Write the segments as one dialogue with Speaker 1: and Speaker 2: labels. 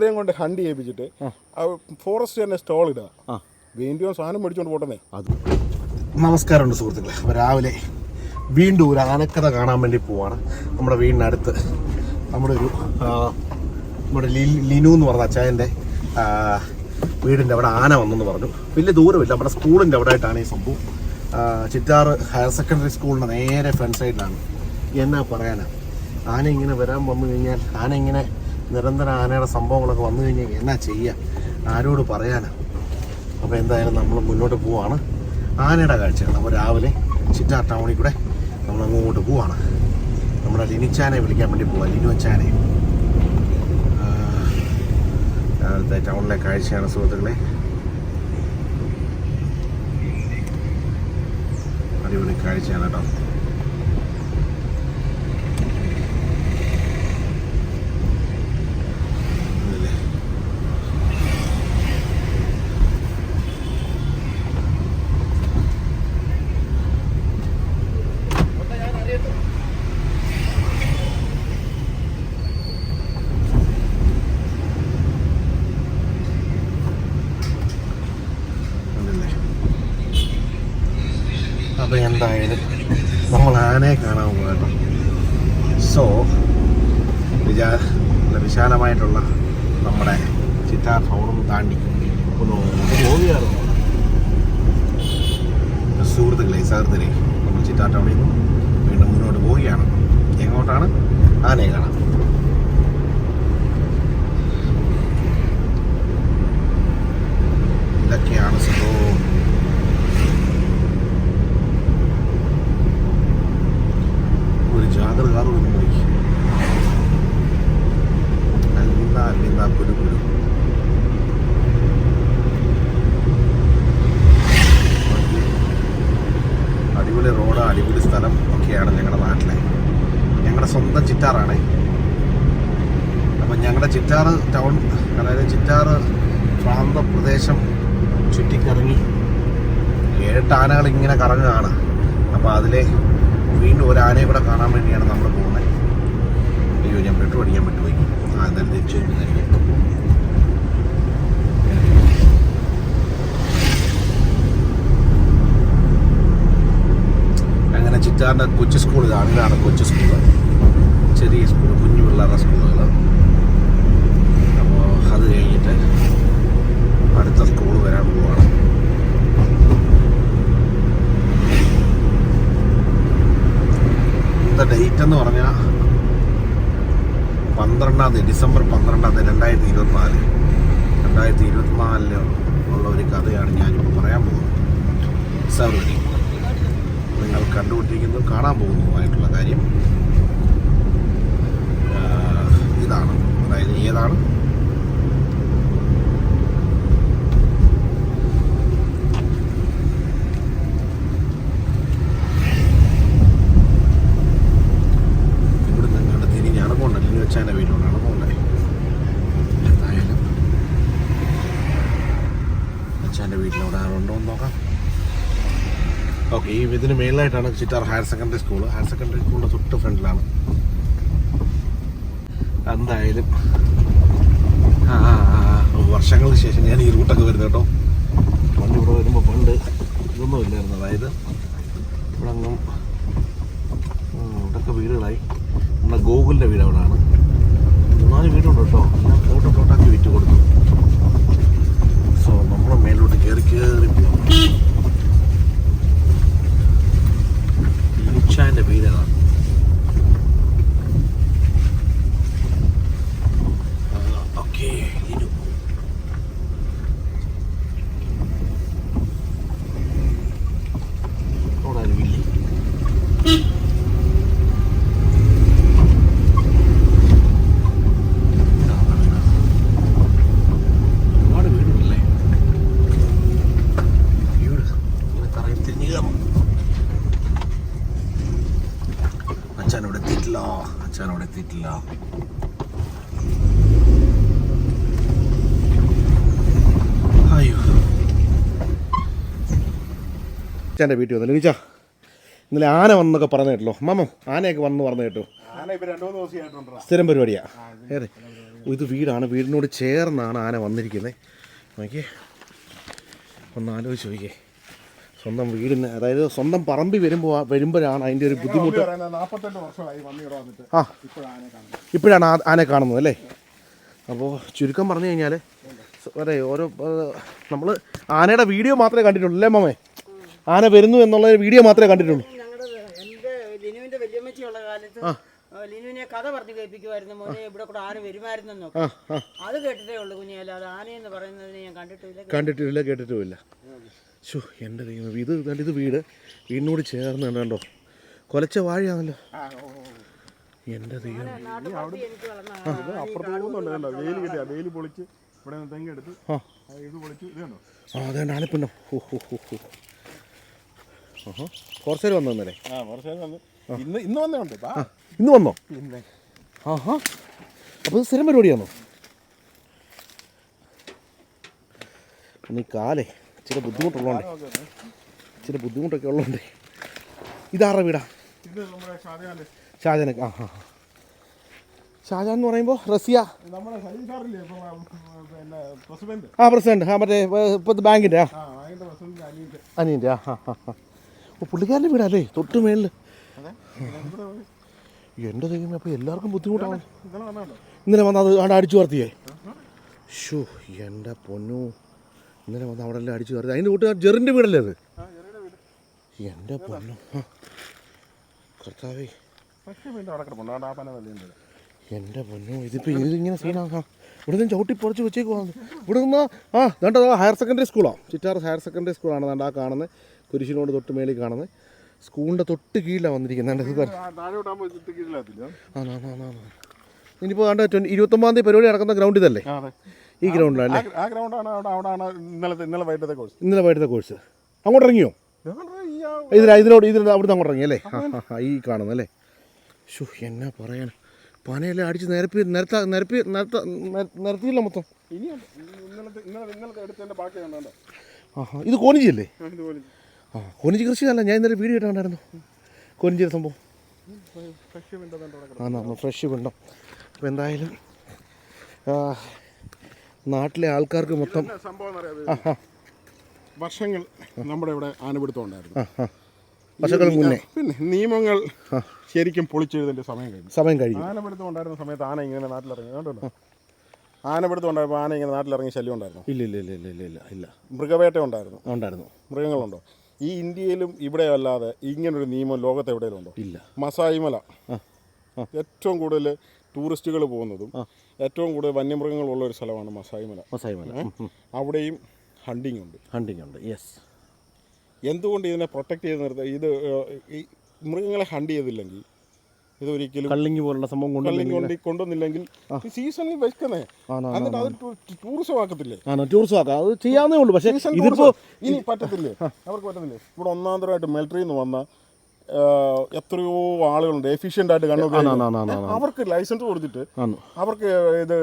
Speaker 1: ഇത്രയും കൊണ്ട് ഹണ്ട് ചെയ്യിപ്പിച്ചിട്ട് ഫോറസ്റ്റ് തന്നെ സ്റ്റോൾ ഇടുക
Speaker 2: വീണ്ടും
Speaker 1: വേണ്ടിയോ സാധനം മേടിച്ചോണ്ട് പോട്ടെ
Speaker 2: അത്. നമസ്കാരമുണ്ട് സുഹൃത്തുക്കളെ. അപ്പോൾ രാവിലെ വീണ്ടും ഒരു ആനക്കഥ കാണാൻ വേണ്ടി പോവാണ്. നമ്മുടെ വീടിനടുത്ത് നമ്മുടെ ഒരു നമ്മുടെ ലി- ലിനു എന്ന് പറഞ്ഞ അച്ചായന്റെ വീടിന്റെ അവിടെ ആന വന്നെന്ന് പറഞ്ഞു. വലിയ ദൂരമില്ല. നമ്മുടെ സ്കൂളിന്റെ അവിടെ ആയിട്ടാണ് ഈ സംഭവം. ചിറ്റാറ് ഹയർ സെക്കൻഡറി സ്കൂളിന്റെ നേരെ ഫ്രണ്ട് സൈഡിലാണ് എന്നാ പറയാനാ? ആന ഇങ്ങനെ വരാൻ വന്നു കഴിഞ്ഞാൽ ആന ഇങ്ങനെ നിരന്തരം ആനയുടെ സംഭവങ്ങളൊക്കെ വന്നു കഴിഞ്ഞാൽ എന്നാ ചെയ്യുക ആരോട് പറയാനാ? അപ്പോൾ എന്തായാലും നമ്മൾ മുന്നോട്ട് പോവാണ്. ആനയുടെ കാഴ്ചയാണ്. അപ്പോൾ രാവിലെ ചിറ്റാർ ടൗണിൽ കൂടെ നമ്മൾ അങ്ങോട്ട് പോവാണ്. നമ്മുടെ ലിനിച്ചാനെ വിളിക്കാൻ വേണ്ടി പോവാം. ലിനു അച്ചാനെ. ആ, രാവിലത്തെ ടൗണിലെ കാഴ്ചയാണ് സുഹൃത്തുക്കളെ. അടിപൊളി കാഴ്ചയാണ് കേട്ടോ ഇതില്ലേ? ഉണ്ടല്ലേ? അപ്പൊ എന്തായാലും നമ്മൾ പോകട്ടോ സോ വിചാ വിശാലമായിട്ടുള്ള നമ്മുടെ ചിത്താർ ടൗണും താണ്ടി ഒന്ന് പോവുകയാണ്. സുഹൃത്തുക്കളെ സഹൃദരെ നമ്മൾ ചിറ്റാർ ടൗണിൽ നിന്നും വീണ്ടും മുന്നോട്ട് പോവുകയാണ്. എങ്ങോട്ടാണ്? ആനയെ കാണാം ഇതൊക്കെയാണ് സംഭവം. ജാഗ്രത കാറ് വന്നു പോയി അല്ലിന്ത അല്ലിന്ത കുരു കുരു അടിപൊളി റോഡ് അടിപൊളി സ്ഥലം ഒക്കെയാണ് ഞങ്ങളുടെ നാട്ടിലെ. ഞങ്ങളുടെ സ്വന്തം ചിറ്റാറാണ്. അപ്പം ഞങ്ങളുടെ ചിറ്റാറ് ടൗൺ അതായത് ചിറ്റാറ് പ്രാന്തപ്രദേശം ചുറ്റിക്കറങ്ങി ഏഴ് ആനകൾ ഇങ്ങനെ കറങ്ങുകയാണ്. അപ്പോൾ അതിലെ വീണ്ടും ഒരു ഇവിടെ കാണാൻ വേണ്ടിയാണ് നമ്മൾ പോകുന്നത്. അയ്യോ ഞാൻ പെട്രോൾ അടിക്കാൻ പറ്റുമോ ആ തിരിച്ചു വരുന്നതായിരിക്കും. അങ്ങനെ ചിറ്റാറിന്റെ കൊച്ചു സ്കൂൾ ഇതാണ് കൊച്ചു സ്കൂൾ ചെറിയ സ്കൂൾ കുഞ്ഞു പിള്ളേരുടെ സ്കൂളുകൾ അപ്പോൾ അത് കഴിഞ്ഞിട്ട് അടുത്ത സ്കൂൾ വരാൻ പോവാണ്. ഡേറ്റ് എന്ന് പറഞ്ഞാൽ പന്ത്രണ്ടാം തീയതി ഡിസംബർ പന്ത്രണ്ടാം തീയതി രണ്ടായിരത്തി ഇരുപത്തിനാല് രണ്ടായിരത്തി ഇരുപത്തിനാലിൽ ഉള്ള ഒരു കഥയാണ് ഞാനിപ്പോൾ പറയാൻ പോകുന്നത്. സർവരി നിങ്ങൾ കണ്ടുപിടിക്കുന്നതും കാണാൻ പോകുന്നതുമായിട്ടുള്ള കാര്യം ഇതാണ്. അതായത് ഏതാണ്? വീട്ടിലവിടെ ആരുണ്ടോ എന്ന് നോക്കാം. ഓക്കെ ഈ ഇതിന് മേളിലായിട്ടാണ് Chittar higher secondary school higher secondary സ്കൂളിന്റെ തൊട്ട് ഫ്രണ്ടിലാണ്. എന്തായാലും ആ വർഷങ്ങൾക്ക് ശേഷം ഞാൻ ഈ റൂട്ടൊക്കെ വരുന്നത് കേട്ടോ. പണ്ട് ഇവിടെ വരുമ്പോൾ പണ്ട് ഇതൊന്നും ഇല്ലായിരുന്നു. അതായത് ഇവിടെ അങ്ങും ഇവിടെയൊക്കെ വീടുകളായി. നമ്മുടെ ഗോകുലിന്റെ വീട് അവിടെയാണ്. മൂന്നാൽ വീടുണ്ട് കേട്ടോ. ഞാൻ ഫോട്ടോ ഫോട്ടോ ആക്കി വിറ്റ് കൊടുത്തു. സോ നമ്മൾ മേലോട്ട് കയറി കയറി പോകാം ലിച്ചാന്റെ വീടാണ് ഓക്കെ ലിനു അവിടെ ഒരു വില്ലി ഒരുപാട് വീടുണ്ടല്ലേ വീട് ഇങ്ങനെ തറയിൽ തിരിഞ്ഞ് കയറണം അച്ഛൻ അവിടെ എത്തിയിട്ടില്ല അച്ഛൻ അവിടെ എത്തിയിട്ടില്ല അയ്യോ അച്ഛന്റെ വീട്ടിൽ വന്നു ലഭിച്ചാ ഇന്നലെ ആന വന്നൊക്കെ പറഞ്ഞു കേട്ടല്ലോ. മാമോ ആനയൊക്കെ വന്ന് പറഞ്ഞു കേട്ടോ. സ്ഥിരം പരിപാടിയാ. അതെ ഇത് വീടാണ്. വീടിനോട് ചേർന്നാണ് ആന വന്നിരിക്കുന്നത് നോക്കിയേ. ഒന്ന് ആലോചിച്ച് നോക്കിയേ. സ്വന്തം വീടിന് അതായത് സ്വന്തം പറമ്പി വരുമ്പോൾ വരുമ്പോഴാണ് അതിന്റെ ഒരു ബുദ്ധിമുട്ട്. ആ.
Speaker 1: ഇപ്പോഴാണ്
Speaker 2: ആനെ കാണുന്നത്. അല്ലേ? അപ്പോൾ ചുരുക്കം പറഞ്ഞു കഴിഞ്ഞാൽ അതെ ഓരോ നമ്മൾ ആനയുടെ വീഡിയോ മാത്രമേ കണ്ടിട്ടുള്ളൂ അല്ലേ മാമേ? ആന വരുന്നു എന്നുള്ള വീഡിയോ മാത്രമേ കണ്ടിട്ടുള്ളൂ.
Speaker 3: എന്റെ ലിനുവിന്റെ വല്യമ്മച്ചിയുള്ള കാലത്ത് ലിനുവിനെ കഥ പറഞ്ഞു കേൾപ്പിക്കുമായിരുന്നു മോനെ ഇവിടെ കൂടെ ആന വരുമായിരുന്നെന്നൊക്കെ അത് കേട്ടിട്ടേ ഉള്ളൂ കുഞ്ഞല്ല അല്ലാതെ ആനയെന്ന് പറയുന്നതിന് ഞാൻ കണ്ടിട്ടില്ല.
Speaker 2: കണ്ടിട്ടില്ല കേട്ടിട്ടുമില്ല. ശോ എന്റെ ദൈവം ഇത് കണ്ട് ഇത് വീട് വീടിനോട് ചേർന്ന് കണ്ടോ? കൊലച്ച വാഴയാണല്ലോ. എന്റെ ദൈവം ആ
Speaker 1: ആ, ഇത് പൊളിച്ച് ഇത് കണ്ടോ?
Speaker 2: ആ അതേണ്ട ആനപ്പിണ്ടോ. ഹോ ഹോ ഹോ. കുറച്ച് വന്നു ഇന്നലെ?
Speaker 1: ആ കുറച്ച് നേരം വന്ന്. ഇന്ന് ഇന്ന്.
Speaker 2: ഇന്ന് വന്നോ? ആഹാ. അപ്പോൾ ഇത് സ്ഥിരം പരിപാടിയാണോ? ഒന്ന് കാലേ ചില ബുദ്ധിമുട്ടുള്ളതുകൊണ്ട് ചില ബുദ്ധിമുട്ടൊക്കെ ഉള്ളതുകൊണ്ട് ഇതാരുടെ വീടാ? ഷാജാനൊക്കെ ആ ആ. ഷാജാൻ എന്ന് പറയുമ്പോൾ റസിയ?
Speaker 1: ആ, പ്രസിഡന്റ്.
Speaker 2: ആ മറ്റേ ഇപ്പോഴത്തെ ബാങ്കിന്റെ ആ.
Speaker 1: അനിയന്റെ.
Speaker 2: ആ ഹാ ഹാ. ഓ പുള്ളിക്കാരന്റെ വീടല്ലേ? തൊട്ട് മേളിൽ
Speaker 1: വന്ന്
Speaker 2: എന്റെ ദൈവമേ അപ്പോൾ എല്ലാവർക്കും ബുദ്ധിമുട്ടാണ്.
Speaker 1: ഇന്നലെ വന്നോ
Speaker 2: അത് അവിടെ അടിച്ചു വർത്തിയേ. ഷോ എന്റെ പൊന്നു. ഇന്നലെ വന്ന് അവിടെ എല്ലാം അടിച്ചു വർത്തി. അതിന്റെ കൂട്ടുകാർ ജെറിന്റെ വീടല്ലേ അത്? എന്റെ പൊന്നു. കർത്താവേ. എന്റെ പൊന്നു ഇതിപ്പോൾ ഇതിങ്ങനെ സീനാക്കാം ഇവിടെ നിന്ന് ചവിട്ടി പൊറച്ച് വെച്ചേക്കുവാണ് ഇവിടെ നിന്ന് ആ ദണ്ടത് ഹയർ സെക്കൻഡറി സ്കൂളാണ് ചിറ്റാർ ഹയർ സെക്കൻഡറി സ്കൂളാണ് ദണ്ട ആ കാണുന്നത്. കുരിശിനോട് തൊട്ട് മേളിൽ കാണുന്നത്. സ്കൂളിന്റെ തൊട്ട് കീഴിലാണ് വന്നിരിക്കുന്നത്. ഇനിയിപ്പോൾ കണ്ട ഇരുപത്തൊമ്പതാം തീയതി പരിപാടി നടക്കുന്ന ഗ്രൗണ്ട് ഇതല്ലേ? ഈ ഗ്രൗണ്ടിലല്ലേ
Speaker 1: ആ ഗ്രൗണ്ടാണ് അവിടെയാണ് ഇന്നലത്തെ ഇന്നലെ വൈകിട്ടത്തെ കോഴ്സ്
Speaker 2: ഇന്നലെ വൈകിട്ടത്തെ കോഴ്സ് അങ്ങോട്ട് ഇറങ്ങിയോ? ഇതിലാ ഇതിലോട് ഇതിൽ അവിടുന്ന് അങ്ങോട്ട് ഇറങ്ങി അല്ലേ? ആ ആ, അല്ലേ ഈ ഷോ എന്നാ പറയാൻ പനയെല്ലാം അടിച്ച് നിരപ്പി നിരത്ത നിരപ്പി നിരത്ത നിര- നിരത്തിയില്ല മൊത്തം. ഇത് കോനിജിയല്ലേ ആ കോനിജി കൃഷിയല്ല ഞാൻ ഇന്നലെ വീഡിയോ ഇട്ടാണ്ടായിരുന്നു കോനിജിയുടെ സംഭവം
Speaker 1: ഫ്രഷ് വീണ്ടും
Speaker 2: ആ നമ്മൾ ഫ്രഷ് പിണ്ടം. അപ്പോൾ എന്തായാലും നാട്ടിലെ ആൾക്കാർക്ക് മൊത്തം
Speaker 1: സംഭവം വർഷങ്ങൾ നമ്മുടെ ഇവിടെ ആനപിടുത്തം ഉണ്ടായിരുന്നു
Speaker 2: ആ. ആ വർഷങ്ങൾക്ക് മുന്നേ.
Speaker 1: പിന്നെ നിയമങ്ങൾ ശരിക്കും പൊളിച്ചെഴുതേണ്ട സമയം കഴിഞ്ഞു.
Speaker 2: സമയം കഴിഞ്ഞു.
Speaker 1: ആനപിടുത്തം ഉണ്ടായിരുന്ന സമയത്ത് ആന ഇങ്ങനെ നാട്ടിലിറങ്ങി. കണ്ടോ? ആനപിടുത്തം ഉണ്ടായപ്പോൾ ആന ഇങ്ങനെ നാട്ടിലിറങ്ങി ശല്യം ഉണ്ടായിരുന്നു?
Speaker 2: ഇല്ല ഇല്ല ഇല്ല ഇല്ല ഇല്ല ഇല്ല ഇല്ല.
Speaker 1: മൃഗവേട്ട ഉണ്ടായിരുന്നു.
Speaker 2: ഉണ്ടായിരുന്നു.
Speaker 1: മൃഗങ്ങളുണ്ടോ? ഈ ഇന്ത്യയിലും ഇവിടെ അല്ലാതെ ഇങ്ങനൊരു നിയമം ലോകത്ത് എവിടെയെങ്കിലും ഉണ്ടോ
Speaker 2: ഇല്ല
Speaker 1: മസായിമല ഏറ്റവും കൂടുതൽ ടൂറിസ്റ്റുകൾ പോകുന്നതും ഏറ്റവും കൂടുതൽ വന്യമൃഗങ്ങളുള്ള ഒരു സ്ഥലമാണ് മസായിമല
Speaker 2: മസായി മല.
Speaker 1: അവിടെയും ഹണ്ടിങ് ഉണ്ട്.
Speaker 2: ഹണ്ടിങ് ഉണ്ട്. യെസ്
Speaker 1: എന്തുകൊണ്ട് ഇതിനെ പ്രൊട്ടക്ട് ചെയ്ത് നിർത്തുക ഇത് ഈ മൃഗങ്ങളെ ഹണ്ട് ചെയ്തില്ലെങ്കിൽ ഇതൊരിക്കലും
Speaker 2: കള്ളിങ്ങി പോലുള്ള സംഭവം
Speaker 1: കള്ളിങ് കൊണ്ട് കൊണ്ടുവന്നില്ലെങ്കിൽ സീസണിൽ വെക്കുന്നേ എന്നിട്ട് അത് ടൂറിസം ആക്കത്തില്ലേ
Speaker 2: ടൂറിസം ആക്കാം അത് ചെയ്യാവുന്നേ ഉള്ളൂ. പക്ഷേ ഇതിപ്പോ
Speaker 1: ഇനി പറ്റത്തില്ലേ? അവർക്ക് പറ്റത്തില്ലേ? ഇവിടെ ഒന്നാന്തരമായിട്ട് മിലിറ്ററിയിൽ നിന്ന് വന്ന എത്രയോ ആളുകളുണ്ട്. എഫിഷ്യന്റ് ആയിട്ട്
Speaker 2: ആണോ.
Speaker 1: അവർക്ക് ലൈസൻസ് കൊടുത്തിട്ട് അവർക്ക് ഇത്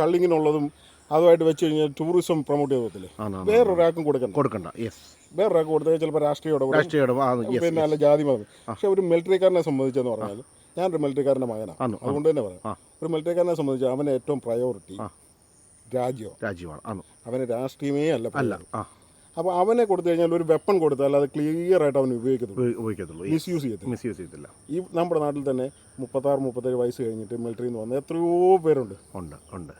Speaker 1: കള്ളിങ്ങിനുള്ളതും അതുമായിട്ട് വെച്ച് കഴിഞ്ഞാൽ ടൂറിസം പ്രൊമോട്ട് ചെയ്ത്
Speaker 2: ആണോ ആണോ.
Speaker 1: വേറൊരാൾക്കും കൊടുക്കണ്ട.
Speaker 2: കൊടുക്കണ്ട. യെസ്
Speaker 1: വേറൊരാൾക്ക് കൊടുത്താൽ ചിലപ്പോൾ
Speaker 2: രാഷ്ട്രീയ യെസ്
Speaker 1: പിന്നെ അല്ല ജാതി മതം. പക്ഷെ ഒരു മിലിറ്ററിക്കാരനെ സംബന്ധിച്ചെന്ന് പറഞ്ഞാൽ ഞാനൊരു മിലിറ്ററിക്കാരന്റെ മകനാണ്
Speaker 2: ആണോ,
Speaker 1: അതുകൊണ്ട് തന്നെ പറയാം. ഒരു മിലിറ്ററിക്കാരനെ സംബന്ധിച്ച് അവന് ഏറ്റവും പ്രയോറിറ്റി രാജ്യമാണ്.
Speaker 2: രാജ്യമാണ്.
Speaker 1: അവന് രാഷ്ട്രീയമേ അല്ല
Speaker 2: അല്ല
Speaker 1: അപ്പോൾ അവനെ കൊടുത്തു കഴിഞ്ഞാൽ ഒരു വെപ്പൺ കൊടുത്താൽ അത് ക്ലിയർ ആയിട്ട് അവൻ ഉപയോഗിക്കത്തുള്ളൂ.
Speaker 2: ഉപ- ഉപയോഗിക്കത്തുള്ളൂ.
Speaker 1: മിസ്യൂസ് ചെയ്യത്തില്ല.
Speaker 2: മിസ്യൂസ് ചെയ്യത്തില്ല.
Speaker 1: ഈ നമ്മുടെ നാട്ടിൽ തന്നെ മുപ്പത്താറ് മുപ്പത്തേഴ് വയസ്സ് കഴിഞ്ഞിട്ട് മിലിറ്ററിയിൽ നിന്ന് വന്ന എത്രയോ പേരുണ്ട്.
Speaker 2: ഉണ്ട് ഉണ്ട്.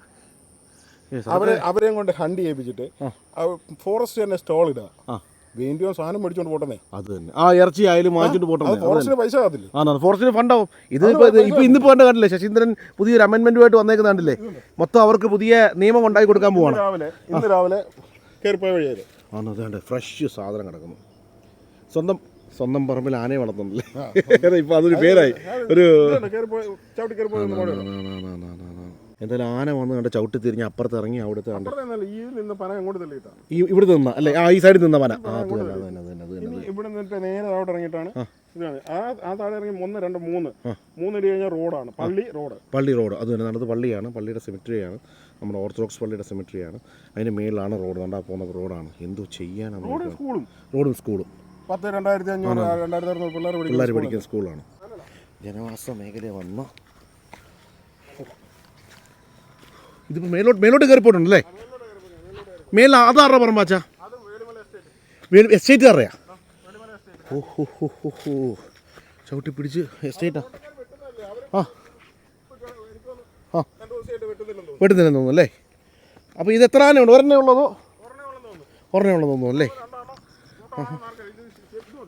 Speaker 1: അവരെ അവരെയും കൊണ്ട് ഹണ്ട് ചെയ്യിപ്പിച്ചിട്ട് ഫോറസ്റ്റ് തന്നെ സ്റ്റോൾ ഇടുക വേണ്ടിയോ സാധനം മേടിച്ചോണ്ട് പോട്ടെ
Speaker 2: അത് തന്നെ ആ ഇറച്ചി ആയാലും
Speaker 1: വാങ്ങിച്ചോണ്ട്
Speaker 2: പോട്ടെ
Speaker 1: ഫോറസ്റ്റിന് പൈസ ആകത്തില്ലേ?
Speaker 2: ആണോ ഫോറസ്റ്റിന് ഫണ്ടാവും. ഇത് ഇപ്പൊ ഇന്നിപ്പോ കണ്ട് കണ്ടില്ലേ ശശീന്ദ്രൻ പുതിയൊരു അമെൻമെന്റുമായിട്ട് വന്നേക്കുന്ന കണ്ടില്ലേ? മൊത്തം അവർക്ക് പുതിയ നിയമം ഉണ്ടാക്കി കൊടുക്കാൻ പോവാണ്.
Speaker 1: രാവിലെ ഇന്ന് രാവിലെ കയറിപ്പോയ വഴിയായത്
Speaker 2: ആണോ അതാണ്ട് ഫ്രഷ് സാധനം കിടക്കുന്നു. സ്വന്തം സ്വന്തം പറമ്പിൽ ആനയെ വളർത്തുന്നില്ലേ? ഇപ്പൊ അതൊരു പേരായി. ഒരു എന്തായാലും ആന വന്ന് കണ്ട് ചവിട്ടി തിരിഞ്ഞ് അപ്പുറത്ത് ഇറങ്ങി അവിടുത്തെ കണ്ട്.
Speaker 1: ഈ
Speaker 2: ഇവിടെ നിന്ന അല്ലേ? ആ ഈ സൈഡിൽ നിന്ന പന. ആ അത് തന്നെ അത് തന്നെ അത് തന്നെ അത് തന്നെ
Speaker 1: ഇവിടെ നിന്നിട്ട് നേരെ അവിടെ ഇറങ്ങിയിട്ടാണ് ഇതാണ് ആ ആ താഴെ ഇറങ്ങി ഒന്ന് രണ്ട് മൂന്ന്. മൂന്നടി കഴിഞ്ഞാൽ റോഡാണ്. പള്ളി റോഡ്.
Speaker 2: പള്ളി റോഡ് അത് തന്നെ. നടന്നത് പള്ളിയാണ്. പള്ളിയുടെ സെമിട്രിയാണ് നമ്മുടെ ഓർത്തഡോക്സ് പള്ളിയുടെ സെമിട്രിയാണ് അതിന് മേളിലാണ് റോഡ്. കണ്ടാ പോകുന്ന റോഡാണ്. എന്തോ ചെയ്യാനാണ്
Speaker 1: റോഡ്
Speaker 2: നമുക്ക്.
Speaker 1: സ്കൂളും.
Speaker 2: റോഡും സ്കൂളും.
Speaker 1: പത്ത് രണ്ടായിരത്തി അഞ്ഞൂറ് രണ്ടായിരത്തി അറുന്നൂറ് പിള്ളേർ
Speaker 2: പിള്ളേർ പഠിക്കുന്ന സ്കൂളാണ്. ജനവാസ മേഖല വന്ന? ഇതിപ്പോൾ മേലോട്ട് മേലോട്ട് കയറി പോയിട്ടുണ്ടല്ലേ മേല അതാറ പറമ്പാച്ചാ വേലു എസ്റ്റേറ്റ് അറിയാ ഓ ഹോ ഹോ ഹോ ഹോ ചവിട്ടി പിടിച്ച് എസ്റ്റേറ്റാ ആ. ആ. വെട്ടുന്നില്ലെന്ന് തോന്നുന്നു അല്ലേ? അപ്പോൾ ഇത് എത്ര ആനയുണ്ട്? ഒരെണ്ണേ ഉള്ളതോ ഒരെണ്ണേ ഉള്ളതെന്ന് തോന്നുന്നു അല്ലേ?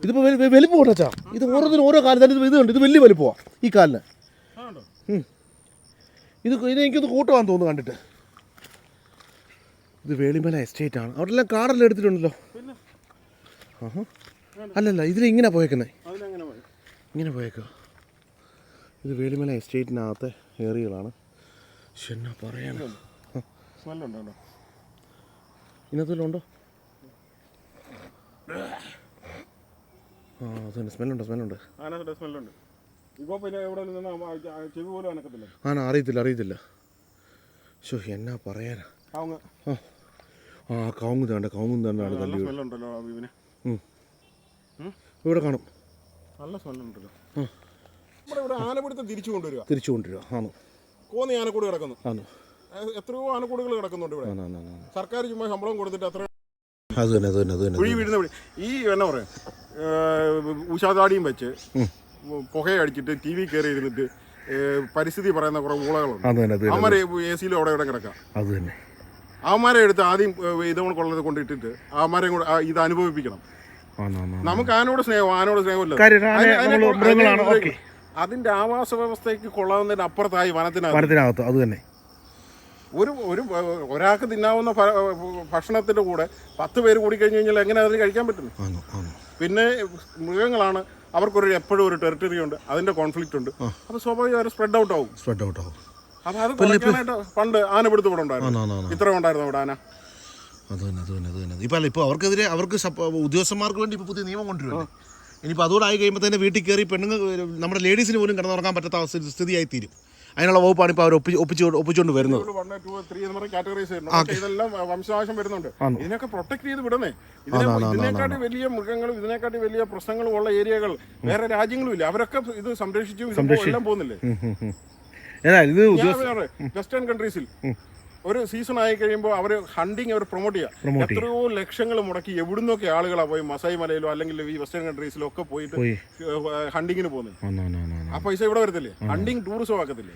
Speaker 2: ഇതിപ്പോൾ വലിപ്പം കൊണ്ടാ ഇത് ഓരോന്നിനും ഓരോ കാലത്ത് ഇത് ഇതുണ്ട് ഇത് വലിയ വലിപ്പമാണ് ഈ കാലിന്. ഇത് ഇത് എനിക്കൊന്ന് കൂട്ടുവാൻ തോന്നുന്നു കണ്ടിട്ട്. ഇത് വേളിമല എസ്റ്റേറ്റ് ആണ്. അവിടെ എല്ലാം കാറെല്ലാം എടുത്തിട്ടുണ്ടല്ലോ അല്ലല്ല ഇതിൽ ഇങ്ങനെ
Speaker 1: പോയേക്കുന്നേ.
Speaker 2: ഇങ്ങനെ പോയേക്കോ ഇത് വേളിമല എസ്റ്റേറ്റിനകത്തെ ഏറിയകളാണ്. എന്നാ
Speaker 1: കേട്ടോ.
Speaker 2: ഇതിനകത്തെല്ലാം ആ അതന്നെ തന്നെ സ്മെല്ലുണ്ട്. സ്മെല്ലുണ്ട്
Speaker 1: സ്മെല്ലുണ്ട്. ഇപ്പോൾ എവിടെ
Speaker 2: ആണോ? അറിയത്തില്ല അറിയത്തില്ല. ഷോ എന്നാ പറയാനാ? ആ കവുങ്ങ് തേണ്ട കവുങ്ങ് തേണ്ടാണ് ഇവിടെ കാണും.
Speaker 1: നല്ല തിരിച്ചു
Speaker 2: തിരിച്ചു
Speaker 1: കോന്നി ഇവിടെ. കൊടുത്തിട്ട് ഈ എന്നാ പറയാ? ഉഷാദാടിയും വെച്ച് പുകയടിച്ചിട്ട് ടി വി കയറി ഇരുന്നിട്ട് പരിസ്ഥിതി പറയുന്ന കുറെ ഊളകളുണ്ട്. അവന്മാരെ എ സിയിലും അവിടെ ഇവിടെ കിടക്കാം.
Speaker 2: അത് തന്നെ.
Speaker 1: അവന്മാരെ എടുത്ത് ആദ്യം ഇതുകൊണ്ട് കൊള്ളത് കൊണ്ടിട്ടിട്ട് അവന്മാരെ കൂടെ ഇത് അനുഭവിപ്പിക്കണം. നമുക്ക് ആനോട് സ്നേഹം ആനോട് സ്നേഹമില്ല. അതിന്റെ ആവാസ വ്യവസ്ഥയ്ക്ക് കൊള്ളാവുന്നതിന് അപ്പുറത്തായി വനത്തിനകത്ത്.
Speaker 2: അത് തന്നെ.
Speaker 1: ഒരു ഒരു ഒരാൾക്ക് തിന്നാവുന്ന ഭക്ഷണത്തിന്റെ കൂടെ പത്ത് പേര് കൂടി കഴിഞ്ഞ് കഴിഞ്ഞാൽ എങ്ങനെ അതിന് കഴിക്കാൻ പറ്റുന്നു? പിന്നെ മൃഗങ്ങളാണ് അവർക്കൊരു എപ്പോഴും ഒരു ടെറിട്ടറി ഉണ്ട് അതിന്റെ കോൺഫ്ലിക്റ്റ് ഉണ്ട്. അപ്പൊ സ്വാഭാവികമായും സ്പ്രെഡ് ഔട്ട് ആവും.
Speaker 2: സ്പ്രെഡ് ഔട്ട് ആവും.
Speaker 1: അപ്പോൾ അത് കുറയ്ക്കാനായിട്ട് പണ്ട് ആന പിടുത്ത് ഇവിടെ ഉണ്ടായിരുന്നു. ഇത്ര ഉണ്ടായിരുന്നു ഇവിടെ ആന.
Speaker 2: അത് തന്നെ അത് തന്നെ അത് തന്നെ. ഇപ്പം അല്ല ഇപ്പോൾ അവർക്കെതിരെ അവർക്ക് ഉദ്യോഗസ്ഥന്മാർക്ക് വേണ്ടി ഇപ്പൊ പുതിയ നിയമം കൊണ്ടുവരുമല്ലേ ഇനിയിപ്പോൾ അതുകൊണ്ടായി കഴിയുമ്പോൾ തന്നെ വീട്ടിൽ കയറി പെണ്ണുങ്ങൾ നമ്മുടെ ലേഡീസിന് പോലും കിടന്നുറങ്ങാൻ പറ്റാത്ത അവസ്ഥ സ്ഥിതിയായി തീരും അതിനുള്ള വകുപ്പാണ് ഇപ്പോൾ അവർ ഒപ്പിച്ച് ഒപ്പിച്ച് ഒപ്പിച്ചുകൊണ്ട് വരുന്നത്.
Speaker 1: വൺ ടു ത്രീ എന്ന് പറഞ്ഞ കാറ്റഗറൈസ് ചെയ്യുന്നു. പക്ഷേ ഇതെല്ലാം വംശനാശം വരുന്നുണ്ട്. ഇതിനൊക്കെ പ്രൊട്ടക്ട് ചെയ്ത് വിടണേ. ഇതിനെ ഇതിനെക്കാട്ടി വലിയ മൃഗങ്ങളും ഇതിനെക്കാട്ടി വലിയ പ്രശ്നങ്ങളും ഉള്ള ഏരിയകൾ വേറെ രാജ്യങ്ങളും ഇല്ല അവരൊക്കെ ഇത് സംരക്ഷിച്ചു. എല്ലാം പോകുന്നില്ലേ?
Speaker 2: ഇത്
Speaker 1: വെസ്റ്റേൺ കൺട്രീസിൽ ഒരു സീസൺ ആയി കഴിയുമ്പോൾ അവർ ഹണ്ടിങ് അവർ പ്രൊമോട്ട് ചെയ്യുക. എത്രയോ ലക്ഷങ്ങൾ മുടക്കി എവിടുന്നൊക്കെ ആളുകളാ പോയി മസായി മലയിലോ അല്ലെങ്കിൽ ഈ വെസ്റ്റേൺ കൺട്രീസിലോ ഒക്കെ പോയിട്ട് ഹണ്ടിങ്ങിന് പോകുന്നത്? ആ പൈസ ഇവിടെ വരത്തില്ലേ? ഹണ്ടിങ് ടൂറിസം ആക്കത്തില്ലേ.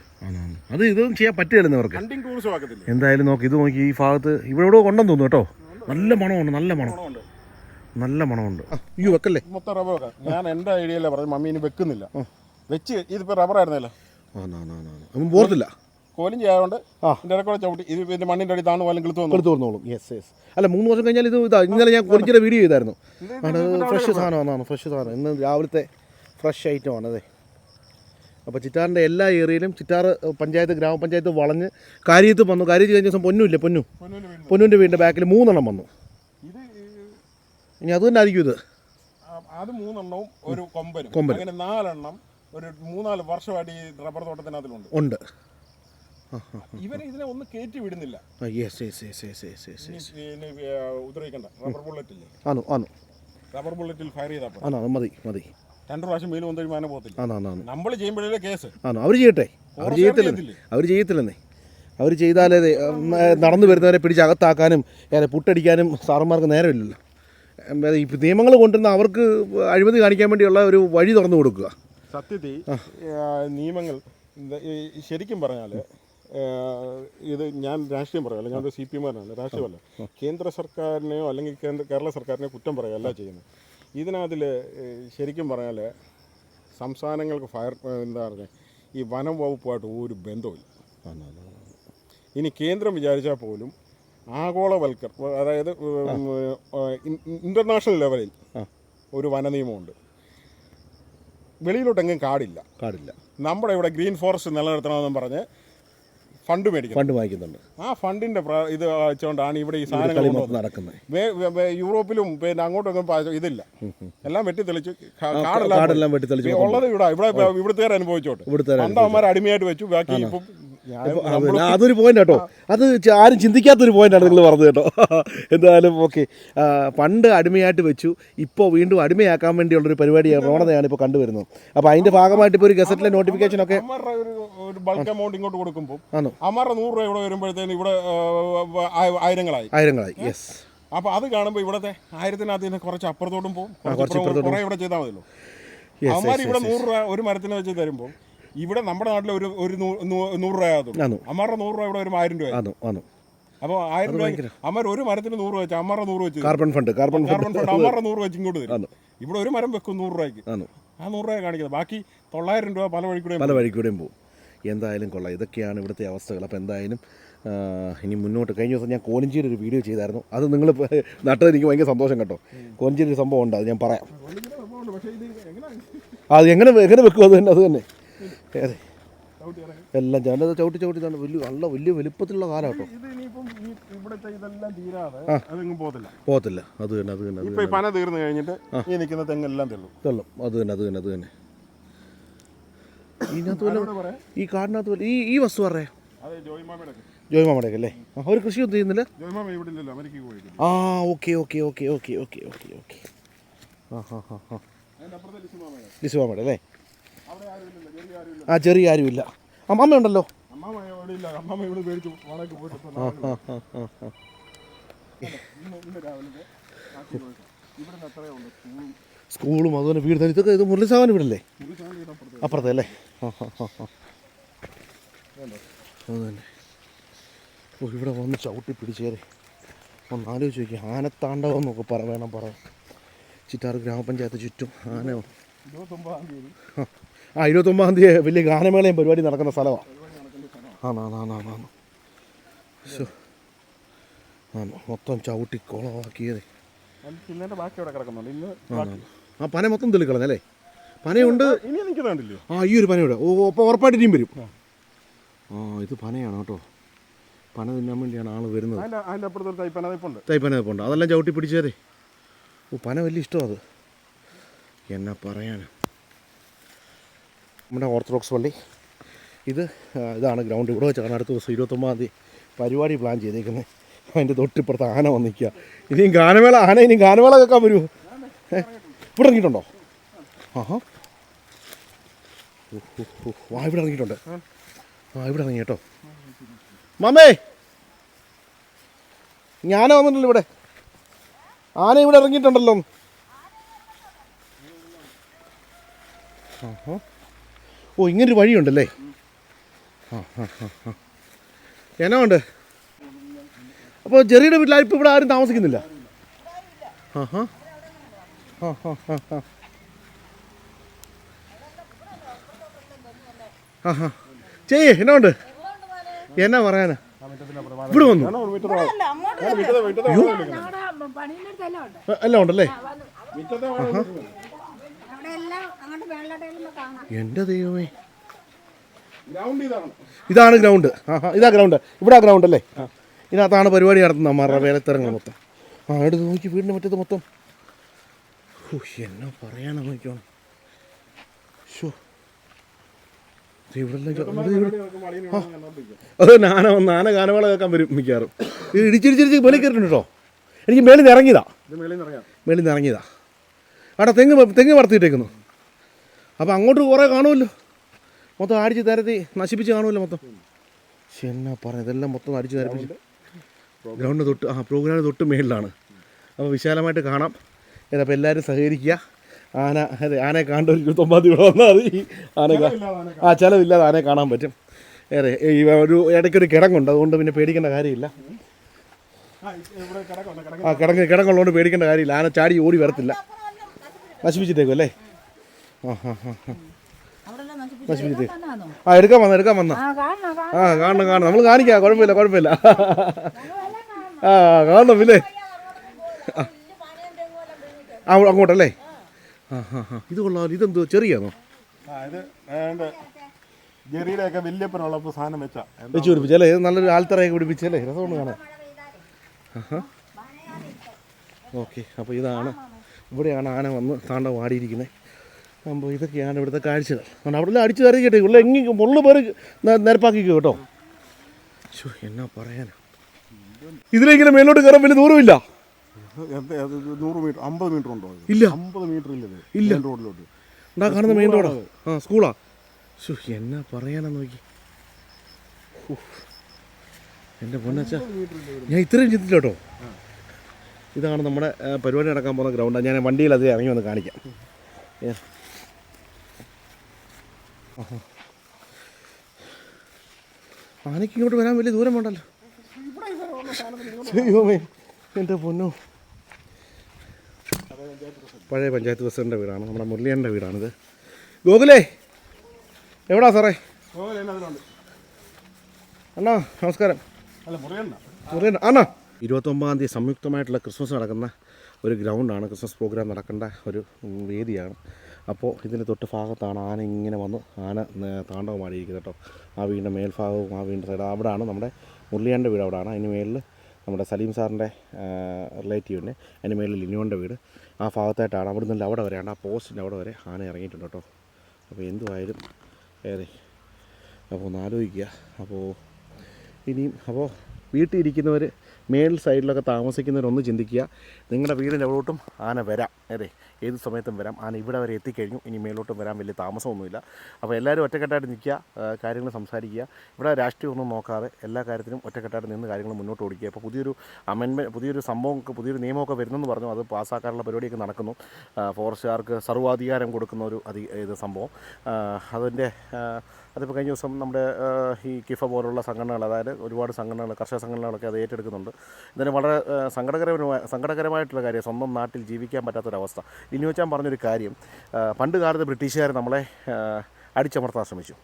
Speaker 2: അത് ഇതൊന്നും ചെയ്യാൻ പറ്റില്ല അവർക്ക്.
Speaker 1: ഹണ്ടിങ് ടൂറിസം ആക്കത്തില്ലേ?
Speaker 2: എന്തായാലും നോക്കി ഇത് നോക്കി ഈ ഭാഗത്ത് ഇവിടെ ഇവിടെ കൊണ്ടെന്ന് തോന്നുന്നു കേട്ടോ. നല്ല മണമുണ്ട് നല്ല
Speaker 1: മണമുണ്ട്.
Speaker 2: നല്ല മണമുണ്ട്. അയ്യോ വെക്കല്ലേ?
Speaker 1: മൊത്തം റബ്ബർ വെക്കാം ഞാൻ എന്റെ ഐഡിയയിലെ പറഞ്ഞു മമ്മി ഇനി വെക്കുന്നില്ല. വെച്ച് ഇതിപ്പോൾ റബ്ബർ ആയിരുന്നല്ലോ.
Speaker 2: ആണോ ആണോ ചെയ്യാറുണ്ട്.
Speaker 1: ഇതിന്റെ ഇടയ്ക്കൂടെ ചവിട്ടി. ഇത് പിന്നെ മണ്ണിന്റെ അടി താണു പോലും കിളുത്തു വന്നു
Speaker 2: എടുത്തു തോന്നോളും യെസ് യെസ് അല്ല മൂന്ന് വർഷം കഴിഞ്ഞാൽ ഇത് ഇതാ ഇന്നലെ ഞാൻ കൊലിച്ചിയുടെ വീഡിയോ ചെയ്തായിരുന്നു. ആണ് ഫ്രഷ് സാധനമാണ് ഫ്രഷ് സാധനം ഇന്ന് രാവിലത്തെ ഫ്രഷ് ഐറ്റം ആണ് അതെ. അപ്പോൾ ചിറ്റാറിന്റെ എല്ലാ ഏരിയയിലും ചിറ്റാർ പഞ്ചായത്ത് ഗ്രാമപഞ്ചായത്ത് വളഞ്ഞ് കാര്യത്ത് വന്നു. കാര്യത്ത് കഴിഞ്ഞ ദിവസം പൊന്നുമില്ല പൊന്നു. പൊന്നുവിന്റെ വീടിന്റെ ബാക്കിൽ മൂന്നെണ്ണം വന്നു.
Speaker 1: ഇത്
Speaker 2: ഇനി അത് തന്നെ ആയിരിക്കും ഇത്.
Speaker 1: അത് മൂന്നെണ്ണവും ഒരു കൊമ്പനും.
Speaker 2: കൊമ്പനും.
Speaker 1: അങ്ങനെ നാലെണ്ണം ഒരു മൂന്നാൽ വർഷമായിട്ട് ഈ റബ്ബർ തോട്ടത്തിനകത്തിലുണ്ട്.
Speaker 2: ഉണ്ട്.
Speaker 1: ഇവർ ഇതിനെ ഒന്ന് കയറ്റി വിടുന്നില്ല. ഉപദ്രവിക്കണ്ട റബ്ബർ ബുള്ളറ്റ് ഇല്ലേ?
Speaker 2: ആണോ ആണോ?
Speaker 1: റബ്ബർ ബുള്ളറ്റിൽ ഫയർ ചെയ്താൽ
Speaker 2: ആണോ മതി മതി.
Speaker 1: രണ്ടു പ്രാവശ്യം വെയിൽ വന്നു കഴിയുമ്പോൾ പോകത്തില്ല. നമ്മൾ ചെയ്യുമ്പോഴേ കേസ്
Speaker 2: ആണോ അവർ ചെയ്യട്ടെ? അവർ
Speaker 1: ചെയ്യത്തില്ലേ?
Speaker 2: അവർ ചെയ്യത്തില്ലെന്നേ. അവർ ചെയ്താലേ നടന്നു വരുന്നവരെ പിടിച്ച് അകത്താക്കാനും പുട്ടടിക്കാനും സാറന്മാർക്ക് നേരമില്ലല്ലോ. നിയമങ്ങൾ കൊണ്ടുവന്ന അവർക്ക് അഴിമതി കാണിക്കാൻ വേണ്ടിയുള്ള ഒരു വഴി തുറന്നു കൊടുക്കുക.
Speaker 1: സത്യത്തിൽ നിയമങ്ങൾ ശരിക്കും പറഞ്ഞാൽ ഇത് ഞാൻ രാഷ്ട്രീയം പറയാമല്ലോ ഞാനൊരു സി പി എമ്മാരാണ് രാഷ്ട്രീയമല്ല. കേന്ദ്ര സർക്കാരിനെയോ അല്ലെങ്കിൽ കേന്ദ്ര കേരള സർക്കാരിനെയോ കുറ്റം പറയുകയല്ല ചെയ്യുന്നത്. ഇതിനകത്തിൽ ശരിക്കും പറഞ്ഞാൽ സംസ്ഥാനങ്ങൾക്ക് ഫയർ എന്താ പറഞ്ഞാൽ ഈ വനം വകുപ്പുമായിട്ട് ഒരു ബന്ധമില്ല ഇനി കേന്ദ്രം വിചാരിച്ചാൽ പോലും ആഗോളവൽക്കർ അതായത് ഇന്റർനാഷണൽ ലെവലിൽ ഒരു വന നിയമമുണ്ട് വെളിയിലോട്ടെങ്കിലും കാടില്ല.
Speaker 2: കാടില്ല.
Speaker 1: നമ്മുടെ ഇവിടെ ഗ്രീൻ ഫോറസ്റ്റ് നിലനിർത്തണമെന്നും പറഞ്ഞ് ഫണ്ട് മേടിക്കും
Speaker 2: ഫണ്ട് വാങ്ങിക്കുന്നുണ്ട്.
Speaker 1: ആ ഫണ്ടിന്റെ പ്ര- ഇത് വെച്ചുകൊണ്ടാണ് ഇവിടെ ഈ സാധനങ്ങൾ
Speaker 2: കളി
Speaker 1: കൊണ്ടുവന്നത്.
Speaker 2: നടക്കുന്നത്.
Speaker 1: വേ- വേ- വേ- യൂറോപ്പിലും പിന്നെ അങ്ങോട്ടും ഇങ്ങോട്ടും പ- ഇതില്ല. എല്ലാം വെട്ടിത്തെളിച്ച്.
Speaker 2: തെളിച്ച്
Speaker 1: കാടെല്ലാം
Speaker 2: കാടെല്ലാം വെട്ടിത്തെളിച്ച്.
Speaker 1: ഉള്ളത് ഇവിടെ ഇവിടെ ഇവിടുത്തെ അനുഭവിച്ചോട്ടെ.
Speaker 2: ഇവിടുത്തെ
Speaker 1: പണ്ട് അവന്മാർ അടിമയായിട്ട് വെച്ചു. ബാക്കി ഇപ്പം
Speaker 2: അതൊരു പോയിന്റ് കേട്ടോ അത് ആരും ചിന്തിക്കാത്തൊരു പോയിന്റാണ് നിങ്ങൾ പറഞ്ഞത് കേട്ടോ. എന്തായാലും ഓക്കെ പണ്ട് അടിമയായിട്ട് വെച്ചു. ഇപ്പോൾ വീണ്ടും അടിമയാക്കാൻ വേണ്ടിയുള്ളൊരു പരിപാടി പ്രവണതയാണ് ഇപ്പോൾ കണ്ടുവരുന്നത്. അപ്പോൾ അതിന്റെ ഭാഗമായിട്ട് ഇപ്പോൾ ഒരു ഗസറ്റിലെ നോട്ടിഫിക്കേഷൻ ഒക്കെ
Speaker 1: ഒരു ബൾക്ക് എമൗണ്ട് ഇങ്ങോട്ട് കൊടുക്കുമ്പോൾ
Speaker 2: ആണോ
Speaker 1: അമ്മാരുടെ നൂറ് രൂപ ഇവിടെ വരുമ്പോഴത്തേന് ഇവിടെ ആയിരങ്ങളായി.
Speaker 2: ആയിരങ്ങളായി യെസ്
Speaker 1: അപ്പോൾ അത് കാണുമ്പോൾ ഇവിടത്തെ ആയിരത്തിനകത്ത് കുറച്ച് അപ്പുറത്തോട്ടും പോകും. കുറേ ഇവിടെ ചെയ്താൽ മതിയല്ലോ.
Speaker 2: അവന്മാർ
Speaker 1: ഇവിടെ നൂറ് രൂപ ഒരു മരത്തിന് വെച്ച് തരുമ്പോൾ ഇവിടെ നമ്മുടെ നാട്ടിൽ ഒരു ഒരു നൂറ് രൂപ
Speaker 2: അമ്മാറ
Speaker 1: അമ്മാരുടെ നൂറ് രൂപ ഇവിടെ ഒരു ആയിരം രൂപ അപ്പോൾ ആയിരം രൂപ അമ്മ ഒരു മരത്തിന് നൂറ് വെച്ച് അമ്മാരുടെ നൂറ് വെച്ച്
Speaker 2: carbon fund carbon
Speaker 1: carbon
Speaker 2: fund
Speaker 1: അമ്മാറ അമ്മാരുടെ നൂറ് വെച്ച് ഇങ്ങോട്ട് തരും. ഇവിടെ ഒരു മരം വെക്കും നൂറ് രൂപയ്ക്ക്. ആ നൂറ് രൂപ കാണിക്കുന്നത്. ബാക്കി തൊള്ളായിരം രൂപ പല വഴിക്കൂടെ
Speaker 2: പല വഴിക്കൂടെയും പോകും. എന്തായാലും കൊള്ളാം. ഇതൊക്കെയാണ് ഇവിടുത്തെ അവസ്ഥകൾ. അപ്പോൾ എന്തായാലും ഇനി മുന്നോട്ട് കഴിഞ്ഞ ദിവസം ഞാൻ കോലഞ്ചിയിൽ ഒരു വീഡിയോ ചെയ്തായിരുന്നു. അത് നിങ്ങൾ നട്ടത് എനിക്ക് ഭയങ്കര സന്തോഷം കേട്ടോ. കോലഞ്ചിയിൽ ഒരു സംഭവം ഉണ്ട്. അത് ഞാൻ പറയാം. അത് എങ്ങനെ എങ്ങനെ വെക്കും? അത് തന്നെ അത് തന്നെ. അതെ. എല്ലാം ഞാനത് ചവിട്ടി ചവിട്ടി തന്നെ വലിയ നല്ല വലിയ വലിപ്പത്തിലുള്ള കാലം കേട്ടോ.
Speaker 1: പോകത്തില്ല.
Speaker 2: അത് തന്നെ അത് തന്നെ
Speaker 1: ഇപ്പൊ പന തീർന്നു കഴിഞ്ഞിട്ട് ഈ നിൽക്കുന്ന തെങ്ങെല്ലാം തെള്ളും.
Speaker 2: തെള്ളും. അത് തന്നെ അത് തന്നെ അത് തന്നെ. ഇതിനകത്ത് വല്ല ഈ കാടിനകത്ത് വല്ല ഈ ഈ വസ്തു പറയാം
Speaker 1: ജോയിമാമയുടെ
Speaker 2: ജോയ്മാമയുടെയൊക്കെ അല്ലേ? അവർ കൃഷിയൊന്നും ചെയ്യുന്നില്ല? ആ okay okay okay okay okay okay okay. ആ ഹാ ഹാ ഹാ.
Speaker 1: ലിസുമാമയുടെ
Speaker 2: ലിസുവാമയുടെ അല്ലേ? ആ ചെറിയ ആരുമില്ല. അമ്മ ഉണ്ടല്ലോ?
Speaker 1: അമ്മാമ ഇല്ല അമ്മാമ ഇവിടെ മേടിച്ചു വാടകയ്ക്ക് പോയിട്ട് ഇപ്പൊ
Speaker 2: ആ
Speaker 1: നാളെ
Speaker 2: ആ ആ ആ.
Speaker 1: ഇന്ന് ഇന്ന് രാവിലെ ആക്കി പോയിട്ട് ഇവിടുന്ന് എത്രയോ ഉണ്ട് സ്കൂളും
Speaker 2: അതുപോലെ വീട് തന്നെ. ഇതൊക്കെ ഇത് മുരളിസാവൻ വീടല്ലേ അപ്പുറത്തെ അല്ലേ? ആ ആ ആ ആ. അത് ഓ ഇവിടെ വന്ന് ചവിട്ടി പിടിച്ചേരെ ഒന്ന് ആലോചിച്ച് നോക്കി ആനത്താണ്ടവം എന്നൊക്കെ പറ വേണം പറയാം ചിറ്റാറ് ഗ്രാമപഞ്ചായത്ത് ചുറ്റും ആന
Speaker 1: ഇരുപത്തൊമ്പതാം തീയതി.
Speaker 2: ആ ഇരുപത്തൊമ്പതാം തീയതി വലിയ ഗാനമേളയും പരിപാടി നടക്കുന്ന സ്ഥലമാണ് ആണോ ആണോ ആണോ ആണോ ശോ. ആണോ മൊത്തം ചവിട്ടി കുളമാക്കിയത് ആ പന മൊത്തം തെളിക്കളഞ്ഞല്ലേ? പനയുണ്ട്. ആ ഈ ഒരു പനയുടെ ഓ അപ്പോൾ ഉറപ്പായിട്ട് ഇനിയും വരും. ആ ഇത് പനയാണ് കേട്ടോ. പന തിന്നാൻ വേണ്ടിയാണ് ആൾ വരുന്നത്.
Speaker 1: തൈപ്പന തൈപ്പുണ്ട്.
Speaker 2: അതെല്ലാം ചവിട്ടി പിടിച്ചേരെ ഓ പന വലിയ ഇഷ്ടമാണ് അത്. എന്നാ പറയാൻ നമ്മുടെ ഓർത്തഡോക്സ് പള്ളി. ഇത് ആ, ഇതാണ് ഗ്രൗണ്ട്. ഇവിടെ വെച്ചാണ് അടുത്ത ദിവസം ഇരുപത്തൊമ്പതാം തീയതി പരിപാടി പ്ലാൻ ചെയ്തേക്കുന്നത് അതിന്റെ തൊട്ടിപ്പുറത്ത് ആന വന്നിക്കുക ഇനിയും ഗാനമേള ആന ഇനിയും ഗാനമേള കേൾക്കാൻ വരുമോ ഇവിടെ ഇറങ്ങിയിട്ടുണ്ടോ? ആഹാ. വാ ഇവിടെ ഇറങ്ങിയിട്ടുണ്ട്. ആ ഇവിടെ ഇറങ്ങി കേട്ടോ. മാമേ! ഞാനാ വന്നിട്ടുണ്ടല്ലോ ഇവിടെ? ആന ഇവിടെ ഇറങ്ങിയിട്ടുണ്ടല്ലോ. ആഹാ. ഓ ഇങ്ങനൊരു വഴിയുണ്ടല്ലേ? ആ ആ ആ ആ. എന്നാ ഉണ്ട്? അപ്പോൾ ജെറിയുടെ വീട്ടിൽ ഇപ്പോൾ ഇവിടെ ആരും താമസിക്കുന്നില്ല? ആ ആ. ആഹാ ചെയ്യേ എന്നാ ഉണ്ട്? എന്നാ പറയാനാ? ഇവിടെ വന്നു.
Speaker 3: അല്ല
Speaker 2: എല്ലാം ഉണ്ടല്ലേ? എന്റെ ദൈവമേ.
Speaker 1: ഇതാണ്
Speaker 2: ഗ്രൗണ്ട് ആഹാ ഇതാ ഗ്രൗണ്ട് ഇവിടെ ഗ്രൗണ്ട് അല്ലേ? ആ. ഇതിനകത്താണ് പരിപാടി നടത്തുന്നത് അമ്മാരുടെ വേലത്തിറങ്ങുക മൊത്തം. ആ എടുത്ത് നോക്കി വീടിന്റെ മുറ്റത്ത് മൊത്തം. എന്നാ പറയാനാ നോക്കിയോണം ഷോ അത് നാന നാന ഗാനമേള കേൾക്കാൻ വരും മിക്കാറും ഇത് ഇടിച്ചിടിച്ചിടിച്ച് വെളി കയറിയിട്ടുണ്ട് കേട്ടോ. എനിക്ക് മേളിൽ നിന്ന് ഇറങ്ങിയതാ.
Speaker 1: മേളിൽ
Speaker 2: മേളിൽ നിന്ന് ഇറങ്ങിയതാ. അവിടെ തെങ്ങ് തെങ്ങ് വളർത്തിയിട്ടേക്കുന്നു. അപ്പോൾ അങ്ങോട്ട് കുറേ കാണുമല്ലോ. മൊത്തം അടിച്ച് തരത്തി നശിപ്പിച്ച് കാണുമല്ലോ മൊത്തം. ശരി എന്നാ പറയാം ഇതെല്ലാം മൊത്തം അടിച്ച് തരപ്പിച്ച്. ഗ്രൗണ്ട് തൊട്ട് ആ പ്രോഗ്രാം തൊട്ട് മേളിലാണ്. അപ്പോൾ വിശാലമായിട്ട് കാണാം. അപ്പോൾ എല്ലാവരും സഹകരിക്കുക. ആന അതെ ആനയെ കാണേണ്ട ഒരു ഇരുപത്തൊമ്പതി ഇവിടെ വന്നാൽ മതി. ആന ആ ചിലവില്ലാതെ ആനയെ കാണാൻ പറ്റും. ഏറെ ഈ ഒരു ഇടയ്ക്കൊരു കിടങ്ങുണ്ട്. അതുകൊണ്ട് പിന്നെ പേടിക്കേണ്ട കാര്യമില്ല.
Speaker 1: ആ
Speaker 2: കിടങ്ങ് കിടങ്ങുള്ളതുകൊണ്ട് പേടിക്കേണ്ട കാര്യമില്ല. ആന ചാടി ഓടി വരത്തില്ല. നശിപ്പിച്ചിട്ടേക്കും അല്ലേ? ആ ആ. നശിപ്പിച്ചിട്ടേ. എടുക്കാൻ വന്ന എടുക്കാൻ വന്ന?
Speaker 4: ആ കാണണം കാണണം.
Speaker 2: നമ്മൾ കാണിക്കാം കുഴപ്പമില്ല കുഴപ്പമില്ല. ആ കാണണം ഇല്ലേ ആ അങ്ങോട്ടല്ലേ? ആ ഇത് കൊള്ളാം. ഇതെന്തോ ചെറിയാണോ
Speaker 1: വല്യപ്പനുള്ളപ്പോൾ സാധനം വെച്ചാ.
Speaker 2: വെച്ച് പിടിപ്പിച്ചല്ലേ? ഇത് നല്ലൊരു ആൽത്തറയൊക്കെ പിടിപ്പിച്ചല്ലേ? രസമാണ് കാണാൻ. ഓക്കെ അപ്പോൾ ഇതാണ്. ഇവിടെയാണ് ആന വന്ന് താണ്ട വാടിയിരിക്കുന്നത്. അപ്പോൾ ഇതൊക്കെയാണ് ഇവിടുത്തെ കാഴ്ചകൾ. അതുകൊണ്ട് അവിടെ അടിച്ച് കേട്ടോ ഉള്ള എങ്ങി മുള്ളു പേര് നിരപ്പാക്കിക്കോ കേട്ടോ. ശോ എന്നാ പറയാനാ. ഇതിലെങ്കിലും മേലോട്ട് കയറാൻ വലിയ ദൂരമില്ല.
Speaker 1: നൂറ് മീറ്റർ അമ്പത് മീറ്റർ ഉണ്ടോ?
Speaker 2: ഇല്ല.
Speaker 1: അമ്പത് മീറ്റർ
Speaker 2: ഇല്ല.
Speaker 1: റോഡിലോട്ട്.
Speaker 2: ഉണ്ടാ കാണുന്ന മെയിൻ റോഡാ. ആ സ്കൂളാ. ശോ എന്നാ പറയാനാ നോക്കി. എന്റെ പൊന്നച്ച ഞാൻ ഇത്രയും ചിന്തിച്ചില്ല കേട്ടോ. ഇതാണ് നമ്മുടെ പരിപാടി നടക്കാൻ പോകുന്ന ഗ്രൗണ്ട് ഞാൻ വണ്ടിയിൽ അത് ഇറങ്ങി വന്ന് കാണിക്കാം. ആനയ്ക്ക് ഇങ്ങോട്ട് വരാൻ വലിയ ദൂരം വേണ്ടല്ലോ. ദൈവമേ എന്റെ പൊന്നോ. പഴയ പഞ്ചായത്ത് പ്രസിഡന്റെ വീടാണ്. നമ്മുടെ മുരളിയന്റെ വീടാണിത്. ഗോകുലേ എവിടാ സാറേ? അണ്ണാ നമസ്കാരം. മുറിയൻ അണ്ണാ. ഇരുപത്തൊമ്പതാം തീയതി സംയുക്തമായിട്ടുള്ള ക്രിസ്മസ് നടക്കുന്ന ഒരു ഗ്രൗണ്ടാണ്. ക്രിസ്മസ് പ്രോഗ്രാം നടക്കേണ്ട ഒരു വേദിയാണ്. അപ്പോൾ ഇതിന്റെ തൊട്ട് ഭാഗത്താണ് ആന ഇങ്ങനെ വന്ന്. ആന താണ്ഡവമാടിയിരിക്കുന്നത് കേട്ടോ. ആ വീടിന്റെ മേൽഭാഗവും ആ വീടിന്റെ സൈഡ്. അവിടെയാണ് നമ്മുടെ മുരളിയാന്റെ വീട് അവിടെയാണ് അതിന് മേളിൽ നമ്മുടെ സലീം സാറിന്റെ റിലേറ്റീവിന്റെ അതിന് മേളിൽ ലിനുവിന്റെ വീട്. ആ ഭാഗത്തായിട്ടാണ് അവിടെ നിന്നല്ല അവിടെ വരെയാണ്. ആ പോസ്റ്റിന്റെ അവിടെ വരെ ആന ഇറങ്ങിയിട്ടുണ്ട് കേട്ടോ. അപ്പോൾ എന്തുമായാലും ഏറെ അപ്പോൾ ഒന്ന് ആലോചിക്കുക. അപ്പോൾ ഇനിയും അപ്പോൾ വീട്ടിൽ ഇരിക്കുന്നവർ മേൽ സൈഡിലൊക്കെ താമസിക്കുന്നവരൊന്ന് ചിന്തിക്കുക. നിങ്ങളുടെ വീടിന്റെ എവിടോട്ടും ആന വരാം. അതെ ഏത് സമയത്തും വരാം. ആന ഇവിടെ വരെ എത്തിക്കഴിഞ്ഞു. ഇനി മേലോട്ടും വരാൻ വലിയ താമസമൊന്നുമില്ല. അപ്പോൾ എല്ലാവരും ഒറ്റക്കെട്ടായിട്ട് നിൽക്കുക കാര്യങ്ങൾ സംസാരിക്കുക. ഇവിടെ രാഷ്ട്രീയമൊന്നും നോക്കാതെ എല്ലാ കാര്യത്തിനും ഒറ്റക്കെട്ടായിട്ട് നിന്ന് കാര്യങ്ങൾ മുന്നോട്ട് ഓടിക്കുക. അപ്പോൾ പുതിയൊരു അമെൻമെന്റ് പുതിയൊരു സംഭവം പുതിയൊരു നിയമമൊക്കെ വരുന്നെന്ന് പറഞ്ഞു. അത് പാസ്സാക്കാനുള്ള പരിപാടിയൊക്കെ നടക്കുന്നു. ഫോറസ്റ്റുകാർക്ക് സർവാധികാരം കൊടുക്കുന്ന ഒരു അധി ഇത് സംഭവം. അതിന്റെ അതിപ്പോൾ കഴിഞ്ഞ ദിവസം നമ്മുടെ ഈ കിഫ പോലുള്ള സംഘടനകൾ അതായത് ഒരുപാട് സംഘടനകൾ കർഷക സംഘടനകളൊക്കെ അത് ഏറ്റെടുക്കുന്നുണ്ട്. ഇതിന് വളരെ സങ്കടകരമായ സങ്കടകരമായിട്ടുള്ള കാര്യം സ്വന്തം നാട്ടിൽ ജീവിക്കാൻ പറ്റാത്തൊരവസ്ഥ. ഇനി വെച്ചാൽ പറഞ്ഞൊരു കാര്യം പണ്ട് കാലത്ത് ബ്രിട്ടീഷുകാർ നമ്മളെ അടിച്ചമർത്താൻ ശ്രമിച്ചു.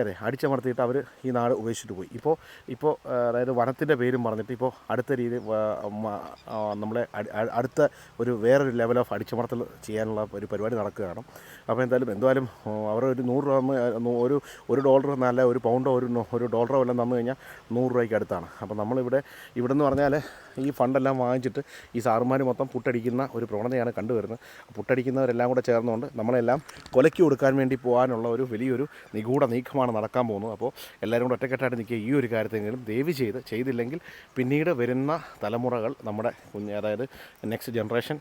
Speaker 2: ഏറെ അടിച്ചമർത്തിയിട്ട് അവർ ഈ നാട് ഉപേക്ഷിച്ചിട്ട് പോയി. ഇപ്പോൾ ഇപ്പോൾ അതായത് വനത്തിന്റെ പേരും പറഞ്ഞിട്ട് ഇപ്പോൾ അടുത്ത രീതി നമ്മളെ അടുത്ത ഒരു വേറൊരു ലെവൽ ഓഫ് അടിച്ചമർത്തൽ ചെയ്യാനുള്ള ഒരു പരിപാടി നടക്കുകയാണ്. അപ്പോൾ എന്തായാലും എന്തായാലും അവർ ഒരു നൂറ് രൂപ ഒരു ഒരു ഡോളർ നല്ല ഒരു പൗണ്ടോ ഒരു ഒരു ഡോളറോ എല്ലാം തന്നു കഴിഞ്ഞാൽ നൂറ് രൂപയ്ക്ക് അടുത്താണ്. അപ്പോൾ നമ്മളിവിടെ ഇവിടെ എന്ന് പറഞ്ഞാൽ ഈ ഫണ്ടെല്ലാം വാങ്ങിച്ചിട്ട് ഈ സാറുമാർ മൊത്തം പുട്ടടിക്കുന്ന ഒരു പ്രവണതയാണ് കണ്ടുവരുന്നത്. പുട്ടടിക്കുന്നവരെല്ലാം കൂടെ ചേർന്നുകൊണ്ട് നമ്മളെല്ലാം കൊലക്കി കൊടുക്കാൻ വേണ്ടി പോകാനുള്ള ഒരു വലിയൊരു നിഗൂഢ നീക്കമാണ് നടക്കാൻ പോകുന്നത്. അപ്പോൾ എല്ലാവരും കൂടെ ഒറ്റക്കെട്ടായിട്ട് നിൽക്കുക. ഈ ഒരു കാര്യത്തെങ്കിലും ദയവ് ചെയ്ത് ചെയ്തില്ലെങ്കിൽ പിന്നീട് വരുന്ന തലമുറകൾ നമ്മുടെ കുഞ്ഞ് അതായത് നെക്സ്റ്റ് ജനറേഷൻ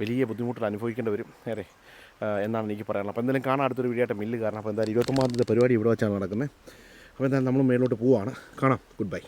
Speaker 2: വലിയ ബുദ്ധിമുട്ടുകൾ അനുഭവിക്കേണ്ടി വരും. നേരെ എന്നാണ് എനിക്ക് പറയാനുള്ളത്. അപ്പോൾ എന്തായാലും കാണാൻ അടുത്തൊരു വീഡിയോ ആയിട്ട് മില്ല് കാരണം. അപ്പോൾ എന്തായാലും തീയതി പരിപാടി ഇവിടെ വെച്ചാണ് നടക്കുന്നത്. അപ്പോൾ എന്തായാലും നമ്മൾ മേലോട്ട് പോവുകയാണ് കാണാം. Good bye